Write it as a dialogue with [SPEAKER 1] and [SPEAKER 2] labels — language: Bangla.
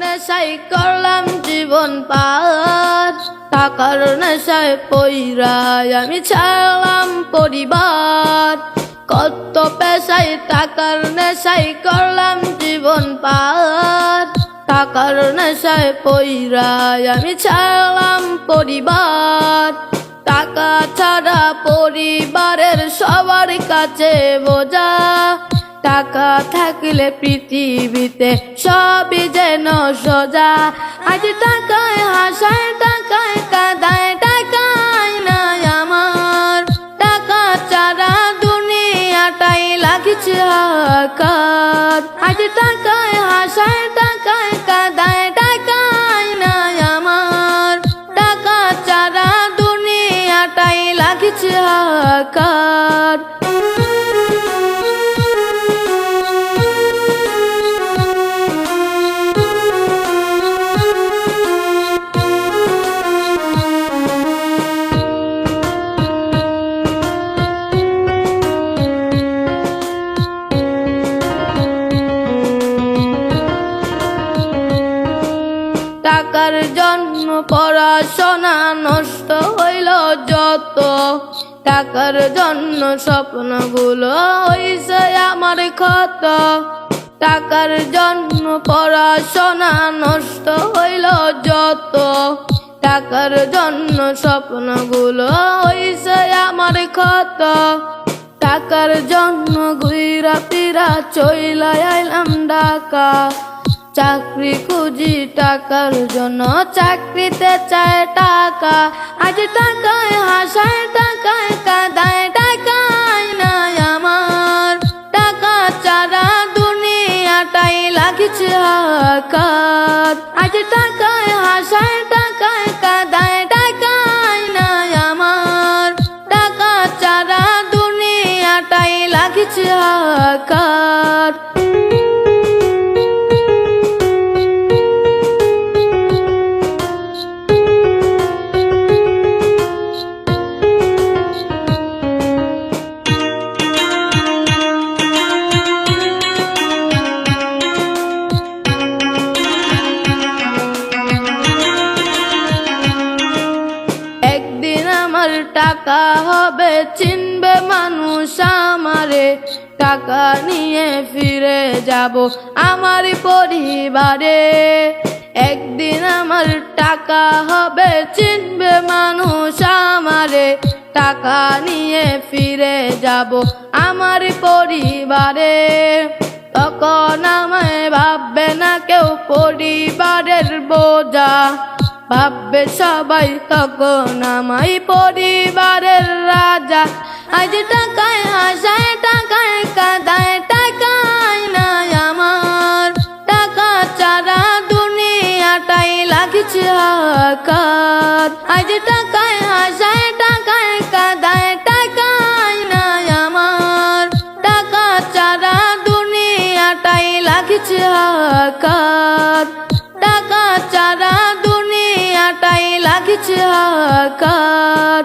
[SPEAKER 1] নেশাই করলাম জীবন পার। টাকার নেশায় পইরায় আমি ছাড়লাম পরিবার। কত পেশায় টাকার নেশাই করলাম জীবন পার। টাকার নেশায় পইরায় আমি ছাড়লাম পরিবার। টাকা ছাড়া পরিবারের সবার কাছে বোঝা টাকা থাকলে পৃথিবীতে সবই যেন সোজা। আজ টাকায় হাসায়, টাকায় কাদায়, টাকায় নাই আমার। টাকা চারা দুনিয়াটাই লাগছে আজ টাকায় হাসায়, টাকায় কাদায় টাকার জন্য পড়াশোনা নষ্ট হইল যত। টাকার জন্য স্বপ্নগুলো হইছে আমার ক্ষত। টাকার জন্য পড়াশোনা নষ্ট হইল যত। টাকার জন্য স্বপ্নগুলো হইছে আমার ক্ষত। টাকার জন্য ঘুরা ফিরা চইলা আইলাম ডাকা চাকরি খুঁজি টাকার জন্য, চাকরিতে চায় টাকা। আজ টাকায় হাসায়, টাকায় কাদায়, টাকায় নাই আমার। টাকা ছাড়া দুনিয়াটাই লাগছে হাকার আজ টাকায় হাসায়, টাকায় কাদায়, টাকায় নাই আমার। টাকা চারা দুনিয়াটাই লাগছে হাকার টাকা হবে, চিনবে মানুষ আমারে। টাকা নিয়ে ফিরে যাব আমার পরিবারে। একদিন আমার টাকা হবে, চিনবে মানুষ আমারে। টাকা নিয়ে ফিরে যাব আমার পরিবারে। তখন আমায় ভাববে না কেউ পরিবারের বোঝা। ভাববে সবাই তখন আমায় পরিবারের রাজা। আজ টাকায় হাসায় টাকায় কাদায় টাকায় নাই আমার। টাকা ছাড়া দুনিয়াটাই লাগছে হাকার আজ টাকায় হাসায় টাকায় কাদায় টাকায় নাই আমার। টাকা ছাড়া দুনিয়াটাই লাগছে হাকার লাগছে হাকার